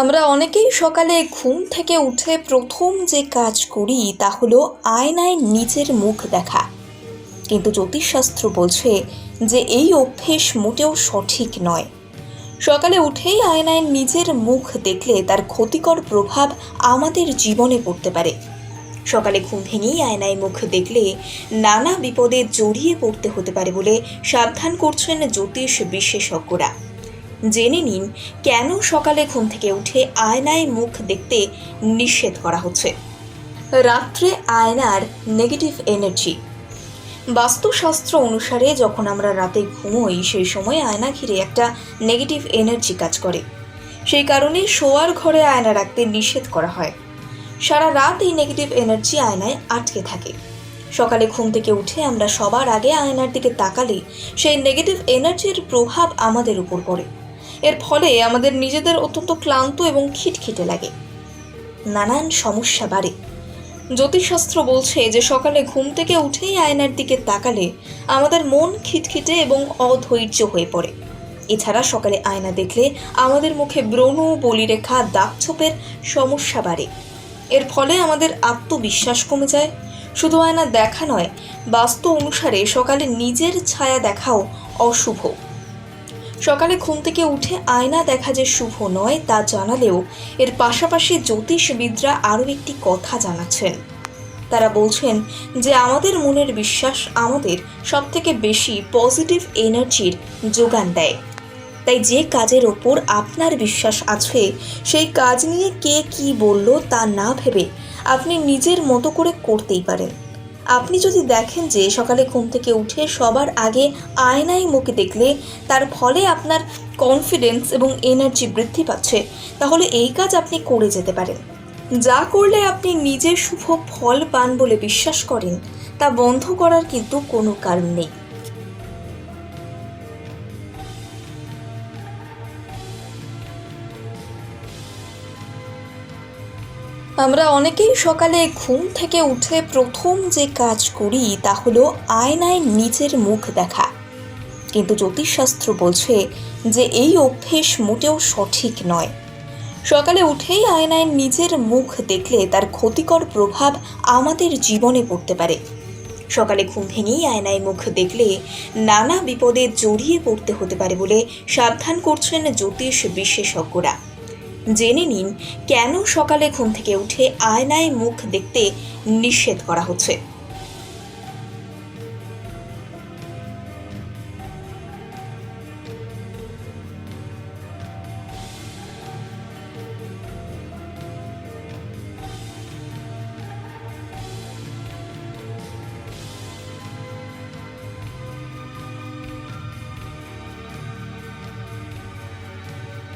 আমরা অনেকেই সকালে ঘুম থেকে উঠে প্রথম যে কাজ করি তা হলো আয়নায় নিজের মুখ দেখা। কিন্তু জ্যোতিষশাস্ত্র বলছে যে এই অভ্যেস মোটেও সঠিক নয়। সকালে উঠেই আয়নায় নিজের মুখ দেখলে তার ক্ষতিকর প্রভাব আমাদের জীবনে পড়তে পারে। সকালে ঘুম ভেঙেই আয়নায় মুখ দেখলে নানা বিপদে জড়িয়ে পড়তে হতে পারে বলে সাবধান করছেন জ্যোতিষ বিশেষজ্ঞরা। জেনে নিন কেন সকালে ঘুম থেকে উঠে আয়নায় মুখ দেখতে নিষেধ করা হচ্ছে। রাত্রে আয়নার নেগেটিভ এনার্জি বাস্তুশাস্ত্র অনুসারে যখন আমরা রাতে ঘুমোই, সেই সময় আয়না ঘিরে একটা নেগেটিভ এনার্জি কাজ করে। সেই কারণে শোয়ার ঘরে আয়না রাখতে নিষেধ করা হয়। সারা রাত এই নেগেটিভ এনার্জি আয়নায় আটকে থাকে। সকালে ঘুম থেকে উঠে আমরা সবার আগে আয়নার দিকে তাকালে সেই নেগেটিভ এনার্জির প্রভাব আমাদের উপর পড়ে। এর ফলে আমাদের নিজেদের অত্যন্ত ক্লান্ত এবং খিটখিটে লাগে। নানান সমস্যা বাড়ে। জ্যোতিষশাস্ত্র বলছে যে সকালে ঘুম থেকে উঠেই আয়নার দিকে তাকালে আমাদের মন খিটখিটে এবং অধৈর্য হয়ে পড়ে। এছাড়া সকালে আয়না দেখলে আমাদের মুখে ব্রণ, বলিরেখা দাগছোপের সমস্যা বাড়ে। এর ফলে আমাদের আত্মবিশ্বাস কমে যায়। শুধু আয়না দেখা নয় বাস্তু অনুসারে সকালে নিজের ছায়া দেখাও অশুভ। সকালে ঘুম থেকে উঠে আয়না দেখা যে শুভ নয় তা জানালেও এর পাশাপাশি জ্যোতিষবিদরা আরও একটি কথা জানাচ্ছেন। তারা বলছেন যে আমাদের মনের বিশ্বাস আমাদের সবথেকে বেশি পজিটিভ এনার্জির যোগান দেয়। তাই যে কাজের ওপর আপনার বিশ্বাস আছে, সেই কাজ নিয়ে কে কি বলল তা না ভেবে আপনি নিজের মতো করে করতেই পারেন। আপনি যদি দেখেন যে সকালে ঘুম থেকে উঠে সবার আগে আয়নায় মুখে দেখলে তার ফলে আপনার কনফিডেন্স এবং এনার্জি বৃদ্ধি পাচ্ছে, তাহলে এই কাজ আপনি করে যেতে পারেন। যা করলে আপনি নিজে শুভ ফল পান বলে বিশ্বাস করেন, তা বন্ধ করার কিন্তু কোনো কারণ নেই। আমরা অনেকেই সকালে ঘুম থেকে উঠে প্রথম যে কাজ করি তা হলো আয়নায় নিজের মুখ দেখা। কিন্তু জ্যোতিষশাস্ত্র বলছে যে এই অভ্যেস মোটেও সঠিক নয়। সকালে উঠেই আয়নায় নিজের মুখ দেখলে তার ক্ষতিকর প্রভাব আমাদের জীবনে পড়তে পারে। সকালে ঘুম ভেঙেই আয়নায় মুখ দেখলে নানা বিপদে জড়িয়ে পড়তে হতে পারে বলে সাবধান করছেন জ্যোতিষ বিশেষজ্ঞরা। জেনে নিন কেন সকালে ঘুম থেকে উঠে আয়নায় মুখ দেখতে নিষেধ করা হচ্ছে।